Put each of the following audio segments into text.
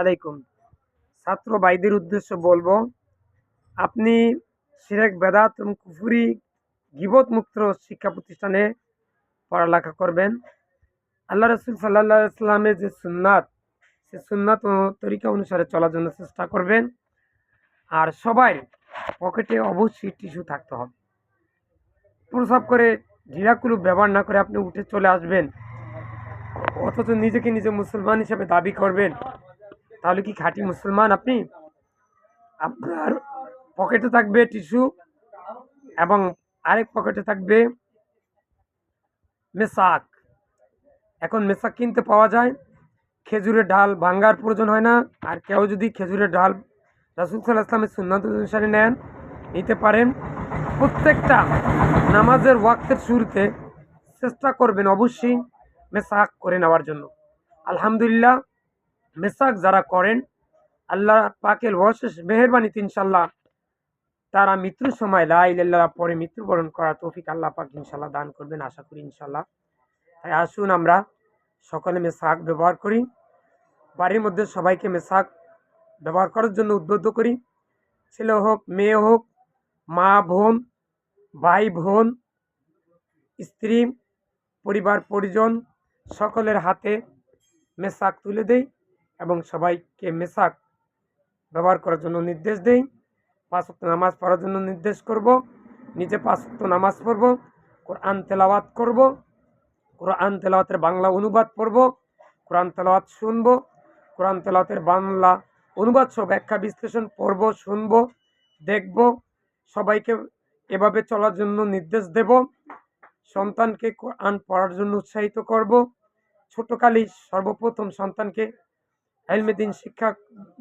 আলাইকুম। ছাত্র ভাইদের উদ্দেশ্য বলব, আপনি সিরেক বেদাত এবং কুফুরি গিবত মুক্ত শিক্ষা প্রতিষ্ঠানে পড়ালেখা করবেন। আল্লাহ রসুল সাল্লাহ ইসলামের যে সুন্নাত, সে সুন্নাত তরিকা অনুসারে চলার জন্য চেষ্টা করবেন। আর সবাই পকেটে অবশ্যই টিস্যু থাকতে হবে। প্রসাব করে ঢিলাকুলু ব্যবহার না করে আপনি উঠে চলে আসবেন। অথচ নিজেকে নিজে মুসলমান হিসেবে দাবি করবেন তাহলে কি খাঁটি মুসলমান আপনি? আপনার পকেটে থাকবে টিস্যু এবং আরেক পকেটে থাকবে মেসাক এখন মেসাক কিনতে পাওয়া যায়। খেজুরের ডাল ভাঙ্গার প্রয়োজন হয় না। আর কেউ যদি খেজুরের ডাল রাসুল সাল্লাহ ইসলামের সুন্নত অনুসারে নেন, নিতে পারেন। প্রত্যেকটা নামাজের ওয়াক্তের শুরুতে চেষ্টা করবেন অবশ্যই মেসাক করে নেওয়ার জন্য। আলহামদুলিল্লাহ মেসাক যারা করেন, আল্লাহ পাকের অশেষ মেহরবানিতে ইনশাল্লাহ তারা মৃত্যুর সময় লাইল্লাহ পরে মৃত্যুবরণ করা তৌফিক আল্লাহ পাক ইনশাল্লাহ দান করবেন, আশা করি ইনশাল্লাহ তাই আসুন আমরা সকলে মেসাক ব্যবহার করি। বাড়ির মধ্যে সবাইকে মেসাক ব্যবহার করার জন্য উদ্বুদ্ধ করি। ছেলে হোক, মেয়ে হোক, মা বোন, ভাই বোন, স্ত্রী, পরিবার, পরিজন, সকলের হাতে মেসাক তুলে দেই। এবং সবাইকে মেশাক ব্যবহার করার জন্য নির্দেশ দেই। পাঁচ ওয়াক্ত নামাজ পড়ার জন্য নির্দেশ করব। নিজে পাঁচ ওয়াক্ত নামাজ পড়ব। কোরআন তেলাওয়াত করব। কোরআন তেলাওয়াতের বাংলা অনুবাদ পড়ব। কোরআন তেলাওয়াত শুনব। কোরআন তেলাওয়াতের বাংলা অনুবাদ সহ ব্যাখ্যা বিশ্লেষণ পড়ব, শুনব, দেখব। সবাইকে এভাবে চলার জন্য নির্দেশ দেব। সন্তানকে কোরআন পড়ার জন্য উৎসাহিত করব। ছোটকালেই সর্বপ্রথম সন্তানকে হেলমেদিন শিক্ষা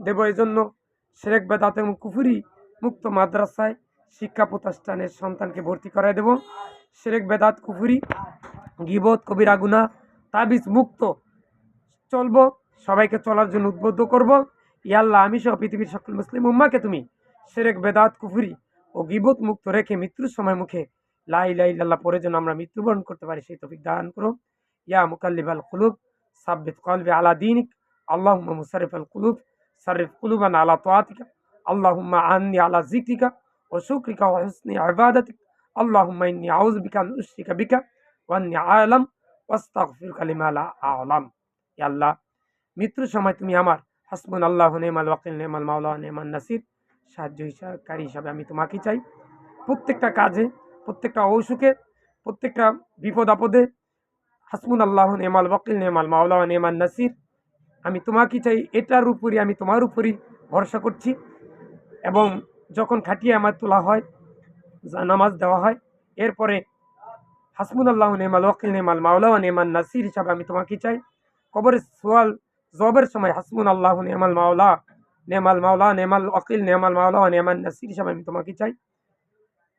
দেব এজন্য সেরেক বেদাত এবং কুফুরি মুক্ত মাদ্রাসায় শিক্ষা প্রতিষ্ঠানের সন্তানকে ভর্তি করায় দেব। সেরেক বেদাত কুফুরি, গিবত, কবিরা গুনা তাবিজ মুক্ত চলবো, সবাইকে চলার জন্য উদ্বুদ্ধ করব। ইয়াল্লাহ আমি সহ পৃথিবীর সকল মুসলিম উম্মাকে তুমি সেরেক বেদাত কুফুরি ও গিবত মুক্ত রেখে মৃত্যুর সময় মুখে লাই লাই লাল্লাহ পরে যেন আমরা মৃত্যুবরণ করতে পারি, সেই তফিক দান করো। ইয়া মুকাল্লিব আল কুলুব, সাব্বিত কলবে আলা দিনিক। আল্লাহুম্মা মুসারিফ আল কুলুব সারিফ কুলুবান আলা তোয়াতিকা আল্লাহুম্মা আন্নি আলা জিকরিকা ও শুক্রিকা ও হুসনি ইবাদাতিক, আল্লাহুম্মা ইন্নি আউযু বিকা আন উশরিকা বিকা, ওয়া আন্নি আলাম, ওয়াস্তাগফিরুকা লিমা লা আ'লাম। আল্লাহ, মৃত্যুর সময় তুমি আমার হাসবুন আল্লাহ নেমাল ওয়াকিল, নেমাল মাওলা নেমান নাসির, সাহায্য হিসাবকারী হিসাবে আমি তোমাকে চাই। প্রত্যেকটা কাজে, প্রত্যেকটা অসুখে, প্রত্যেকটা বিপদ আপদে হাসমুন আল্লাহ নেমাল ওয়াকিল, নেমাল মাওলা নেমান নাসির আমি তোমাকে চাই, এটার উপরই আমি তোমার উপরই ভরসা করছি। এবং যখন খাটিয়ে আমার তোলা হয় নামাজ দেওয়া হয়, এরপরে হাসমুন আল্লাহ নেমাল ওয়াকিল নেমাল মাওলা নেমান নাসির হিসাবে আমি তোমাকে চাই। কবরের সোয়াল জবের সময় হাসমুন আল্লাহ নেমাল মাওলা নেমাল মাওলা নেমাল ওয়াকিল নেমাল মাওলা নেমান নাসির হিসাবে আমি তোমাকে চাই।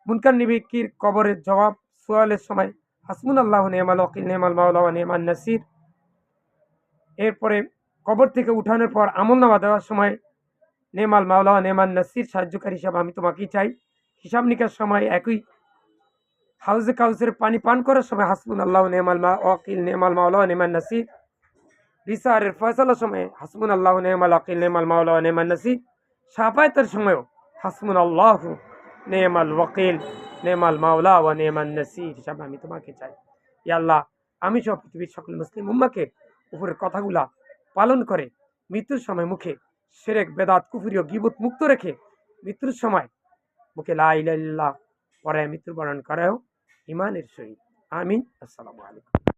মুনকার নিবিকির কবরের জবাব সোয়ালের সময় হাসমুন আল্লাহ নেমাল ওয়াকিল নেমাল মাওলা নেমান নাসির। এরপরে কবর থেকে উঠানোর পর আমল নামা দেওয়ার সময়, নেমাল মাওলা নেমান নাসির সাহায্যকারী হিসাবে আমি তোমাকেই চাই। হিসাব নিকার সময় একই হাউজে কাউজের পানি পান করার সময় হাসমুন আল্লাহ নেমাল মা ওয়াকিল, নেমাল মাওলা নেমান নাসির। রিসারের ফয়সালার সময় হাসমুন আল্লাহ নেমাল ওয়াকিল, নেমাল মাওলা নেমান নাসির। সাফায়তের সময়ও হাসমুন আল্লাহ নেমাল ওয়াকিল, নেমাল মাওলা ও নেমান নাসির হিসাবে আমি তোমাকে চাই। ইয়া আল্লাহ, আমি সব পৃথিবীর সকল মুসলিম উম্মাকে উপরের কথাগুলা পালন করে। মৃত্যুর সময় মুখে সেরেক, বেদাত কুফুরীয় গিবুত মুক্ত রেখে মৃত্যুর সময় মুখে লা ইলাহা পরে মৃত্যুবরণ করাও ইমানের সহিত। আমিন। আসসালামু আলাইকুম।